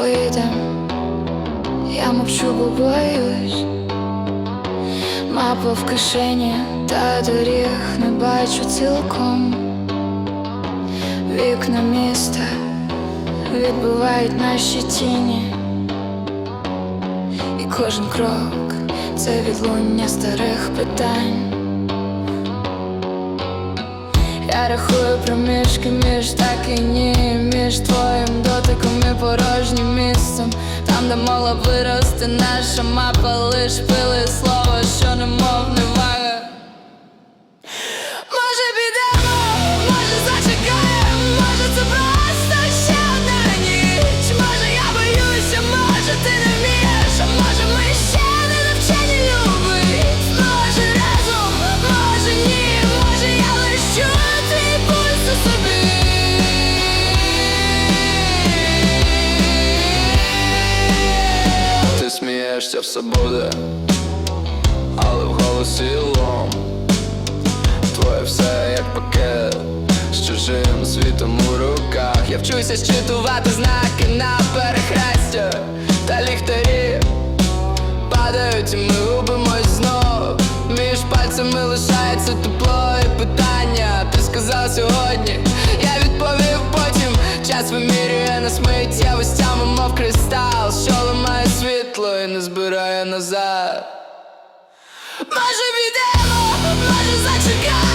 поїдем, я мовчу, бо боюсь. Мапа в кишені, та доріг не бачу цілком. Вікна міста відбивають наші тіні, і кожен крок це відлуння старих питань. Я рахую проміжки між так і ні, між твоїм дотиком і порожнім місцем, там, де мала вирости наша мапа, лиш пили слово, що немов не Смієшся, все буде, але в голосі лом Твоє все як пакет з чужим світом у руках Я вчуся щитувати знаки на перехрестя та ліхтарі падають, і ми губимось знов. Між пальцями лишається тепло і питання. Ти сказав сьогодні, я відповів потім. Час вимірює нас миттєвостями, мов кристал, що світло і не збирає назад. Може підемо, може зачекаємо